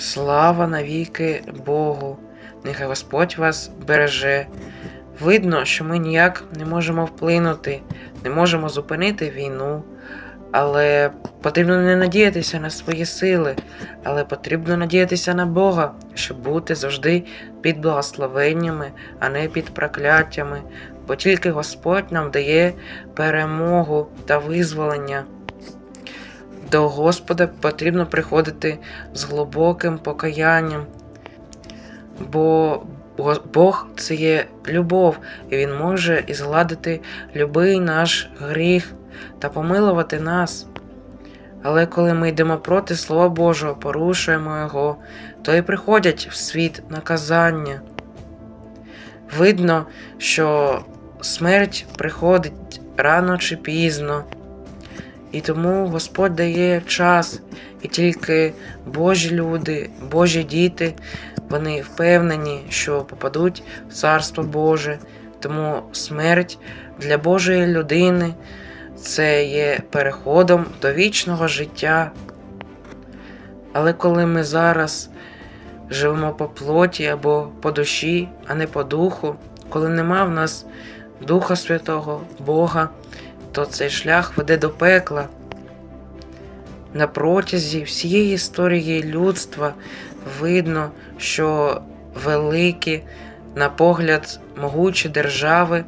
Слава навіки Богу, нехай Господь вас береже. Видно, що ми ніяк не можемо вплинути, не можемо зупинити війну, але потрібно не надіятися на свої сили, але потрібно надіятися на Бога, щоб бути завжди під благословеннями, а не під прокляттями, бо тільки Господь нам дає перемогу та визволення. До Господа потрібно приходити з глибоким покаянням, бо Бог це є любов, і Він може і згладити любий наш гріх та помилувати нас. Але коли ми йдемо проти Слова Божого, порушуємо його, то і приходять в світ наказання. Видно, що смерть приходить рано чи пізно. І тому Господь дає час, і тільки Божі люди, Божі діти, вони впевнені, що попадуть в Царство Боже. Тому смерть для Божої людини це є переходом до вічного життя. Але коли ми зараз живемо по плоті або по душі, а не по духу, коли нема в нас Духа Святого, Бога, то цей шлях веде до пекла. На протязі всієї історії людства видно, що великі, на погляд, могучі держави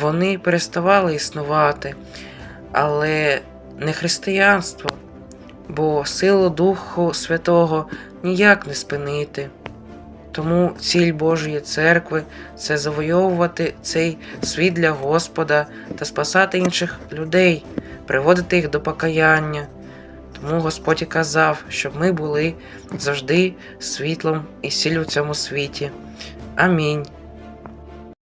вони переставали існувати, але не християнство, бо силу Духу Святого ніяк не спинити. Тому ціль Божої церкви це завойовувати цей світ для Господа та спасати інших людей, приводити їх до покаяння. Тому Господь і казав, щоб ми були завжди світлом і сіллю в цьому світі. Амінь.